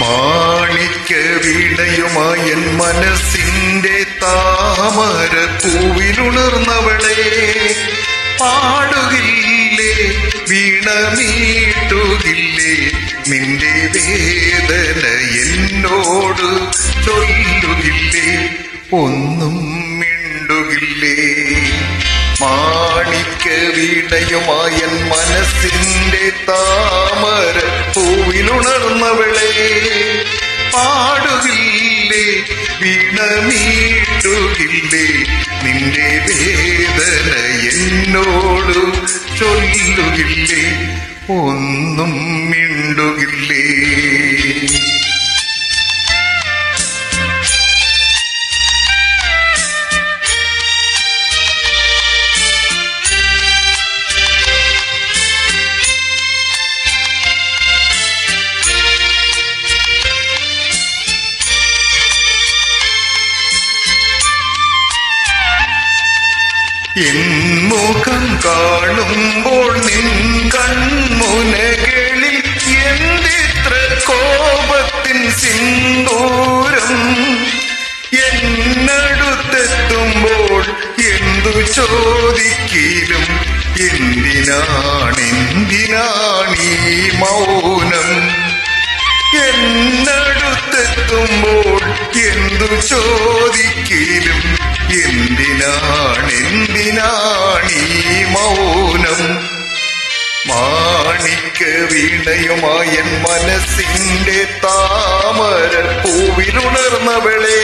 മാണിക്ക വിളയുമായൻ എൻ മനസ്സിന്റെ താമര പൂവിലുണർന്നവളെ പാടുകില്ലേ വീണമീട്ടുകില്ലേ? നിന്റെ വേദന എന്നോട് ചൊല്ലുകില്ലേ ഒന്നും മിണ്ടുകില്ലേ? മാണിക്ക വിടയുമായൻ മനസ്സിന്റെ താമര പൂവിലുണർന്നവളെ പാടുകില്ലേ വീണമീട്ടുകില്ലേ നിന്റെ വേദന എന്നോട് ചൊല്ലുകില്ലേ ഒന്നും മിണ്ടുകില്ലേ. മുഖം കാണുമ്പോൾ നിൻ കൺമുനകളിൽ എന്തിത്ര കോപത്തിൻ സിന്ദൂരം? എന്നടുത്തെത്തുമ്പോൾ എന്തു ചോദിക്കിലും എന്തിനാണെന്തിനാണീ മൗനം? എന്നടുത്തെത്തുമ്പോൾ എന്തു ചോദിക്കിലും എന്തിനാണെന്തിനാണീ മൗനം. മാണിക്ക വീണയുമായ മനസ്സിന്റെ താമര പൂവിലുണർന്നവളെ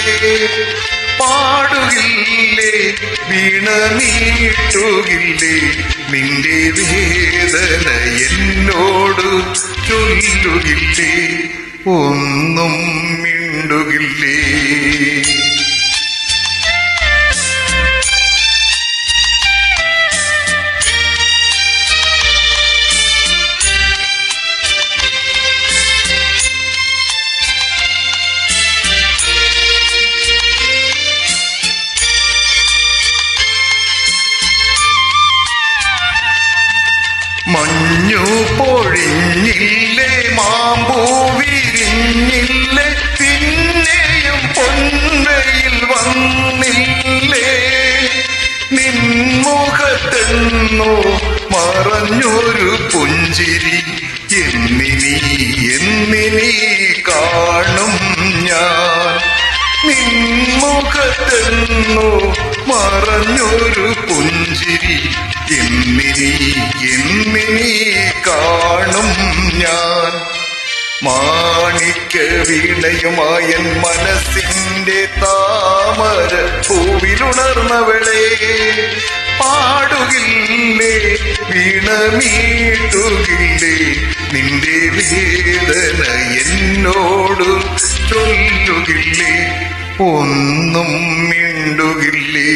പാടുകില്ലേ വീണ നീട്ടുകില്ലേ നിന്റെ വേദന എന്നോട് ചൊല്ലുകില്ലേ ഒന്നും മഞ്ഞു പൊഴിഞ്ഞില്ലേ മാമ്പൂ വിരിഞ്ഞില്ലേ പിന്നെയും പൊന്നയിൽ വന്നില്ലേ? നിൻമുഖത്തെന്നോ മറഞ്ഞൊരു പുഞ്ചിരി എന്നിനി എന്നിനി കാണും ഞാൻ. നിൻമുഖത്തെന്നോ മറഞ്ഞൊരു പുഞ്ചിരി എന്നിനി കാണും ഞാൻ. മാണിക്ക വീണയുമായൻ മനസ്സിന്റെ താമര പൂവിലുണർന്നവളെ പാടുകില്ലേ വീണമീട്ടുകില്ലേ നിന്റെ വേദന എന്നോട് ചൊല്ലുകില്ലേ ഒന്നും മിണ്ടുകില്ലേ.